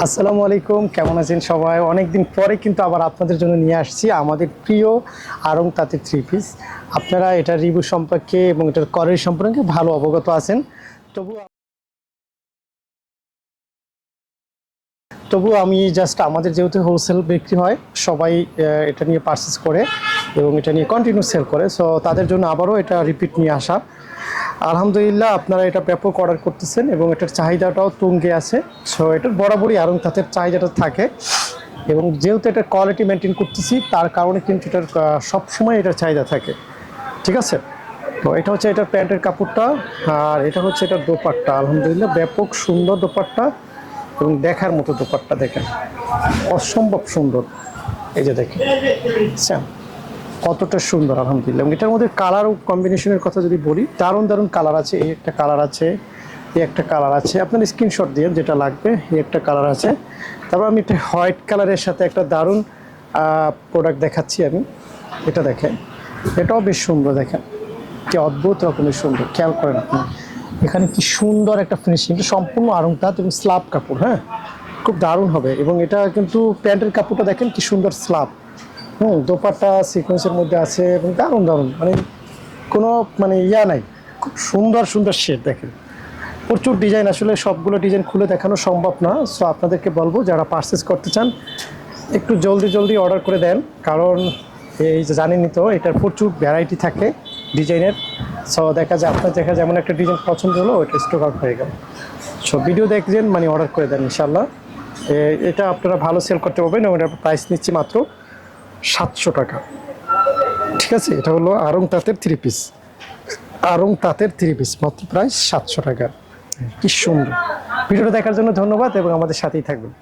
আসসালামু আলাইকুম, কেমন আছেন সবাই? অনেকদিন পরে কিন্তু আবার আপনাদের জন্য নিয়ে আসছি আমাদের প্রিয় আরং তাঁতের থ্রি পিস আপনারা এটার রিভিউ সম্পর্কে এবং এটার করের সম্পর্কে ভালো অবগত আছেন। তবু তবু আমি জাস্ট আমাদের যেহেতু হোলসেল বিক্রি হয়, সবাই এটা নিয়ে পারচেস করে। এবং এটা নিয়ে কন্টিনিউ সেল করে। সো তাদের জন্য আবারও এটা রিপিট নিয়ে আসা। আলহামদুলিল্লাহ, আপনারা এটা ব্যাপক অর্ডার করতেছেন এবং এটার চাহিদাটাও তুঙ্গে আছে। সো এটার বরাবরই আরং তাদের চাহিদাটা থাকে। এবং যেহেতু এটা কোয়ালিটি মেনটেন করতেছি, তার কারণে কিন্তু এটার সবসময় এটার চাহিদা থাকে। ঠিক আছে? তো এটা হচ্ছে এটার প্যান্টের কাপড়টা আর এটা হচ্ছে এটার দোপাট্টা। আলহামদুলিল্লাহ, ব্যাপক সুন্দর দোপাট্টা এবং দেখার মতো দোপাট্টা দেখেন। অসম্ভব সুন্দর। এই যে দেখেন। আচ্ছা। কতটা সুন্দর, আলহামদুলিল্লাহ। এবং এটার মধ্যে কালার কম্বিনেশনের কথা যদি বলি, দারুণ দারুণ কালার আছে, এই একটা কালার আছে, এই একটা কালার আছে। আপনার স্ক্রিনশট দিয়ে যেটা লাগবে, এই একটা কালার আছে। তারপর আমি একটা হোয়াইট কালারের সাথে একটা দারুণ প্রোডাক্ট দেখাচ্ছি আমি। এটা দেখেন, এটাও বেশ সুন্দর দেখেন। কি অদ্ভুত রকমের সুন্দর, খেয়াল করেন আপনি। এখানে কি সুন্দর একটা ফিনিশিং সম্পূর্ণ আরংতাত এবং স্লাব কাপড় হ্যাঁ? খুব দারুণ হবে। এবং এটা কিন্তু প্যান্টের কাপড়টা দেখেন কি সুন্দর স্লাব হুম, দোপাট্টা সিকোয়েন্সের মধ্যে আছে এবং দারুণ দারুণ। মানে কোনো মানে ইয়া নাই। খুব সুন্দর সুন্দর শেড দেখেন। প্রচুর ডিজাইন আসলে সবগুলো ডিজাইন খুলে দেখানো সম্ভব না। সো আপনাদেরকে বলব, যারা পারচেস করতে চান, একটু জলদি জলদি অর্ডার করে দেন। কারণ এই যে জানেনই তো, এটার প্রচুর ভ্যারাইটি থাকে ডিজাইনের সো দেখা যায় আপনার দেখা যেমন একটা ডিজাইন পছন্দ হলো, ওইটা স্টক আউট হয়ে গেল। সো ভিডিও দেখছেন মানে অর্ডার করে দেন ইনশাল্লাহ এটা আপনারা ভালো সেল করতে পারবেন এবং এটার প্রাইস নিচ্ছি মাত্র সাতশো টাকা। ঠিক আছে? এটা হলো আরং তাঁতের থ্রি পিস আরং তাঁতের থ্রি পিস মাত্র প্রায় সাতশো টাকা। কি সুন্দর। ভিডিওটা দেখার জন্য ধন্যবাদ এবং আমাদের সাথেই থাকবেন।